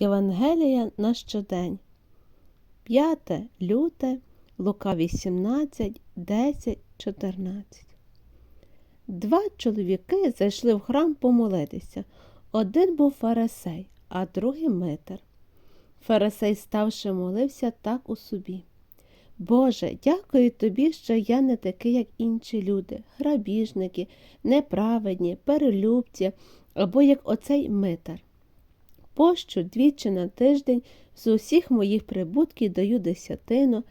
Євангелія на щодень. 5 люте, Лука 18, 10, 14. Два чоловіки зайшли в храм помолитися. Один був фарисей, а другий митар. Фарисей, ставши, молився так у собі. Боже, дякую тобі, що я не такий, як інші люди, грабіжники, неправедні, перелюбці або як оцей митар. Пощу двічі на тиждень з усіх моїх прибутків даю десятину,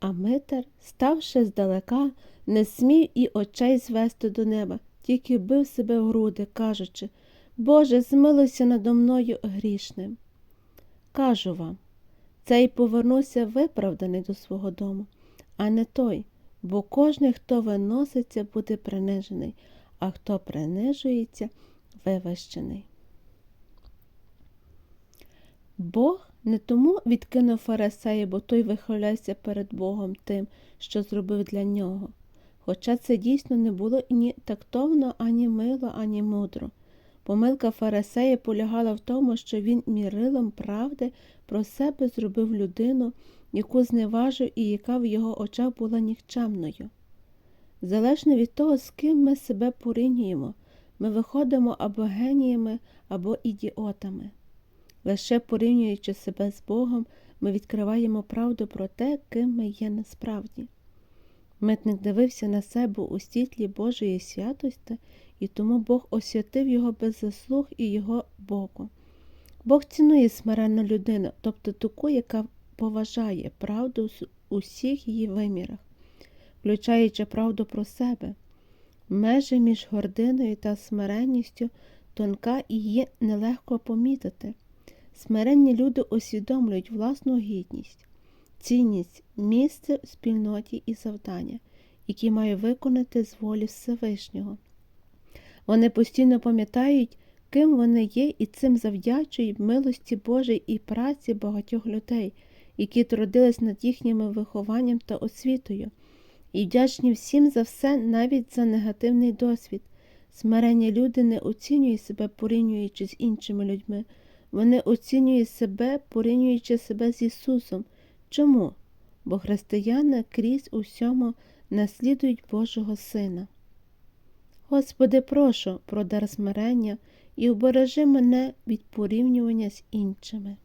а митар, ставши здалека, не смів і очей звести до неба, тільки бив себе в груди, кажучи Боже, змилуйся надо мною грішним. Кажу вам, цей повернувся виправданий до свого дому, а не той, бо кожний, хто виноситься, буде принижений, а хто принижується, вивищений. Бог не тому відкинув фарисея, бо той вихвалявся перед Богом тим, що зробив для нього. Хоча це дійсно не було ні тактовно, ані мило, ані мудро. Помилка фарисея полягала в тому, що він мірилом правди про себе зробив людину, яку зневажив і яка в його очах була нікчемною. Залежно від того, з ким ми себе порівнюємо, ми виходимо або геніями, або ідіотами. Лише порівнюючи себе з Богом, ми відкриваємо правду про те, ким ми є насправді. Митник дивився на себе у світлі Божої святості, і тому Бог освятив його без заслуг і його боку. Бог цінує смиренну людину, тобто таку, яка поважає правду у всіх її вимірах, включаючи правду про себе. Межі між гординою та смиренністю тонка і її нелегко помітити. Смиренні люди усвідомлюють власну гідність, цінність, місце в спільноті і завдання, які має виконати з волі Всевишнього. Вони постійно пам'ятають, ким вони є, і цим завдячують милості Божій і праці багатьох людей, які трудились над їхнім вихованням та освітою, і вдячні всім за все, навіть за негативний досвід. Смиренні люди не оцінюють себе, порівнюючи з іншими людьми. Вони оцінюють себе, порівнюючи себе з Ісусом. Чому? Бо християни крізь усьому наслідують Божого Сина. Господи, прошу про дар смирення і обережи мене від порівнювання з іншими.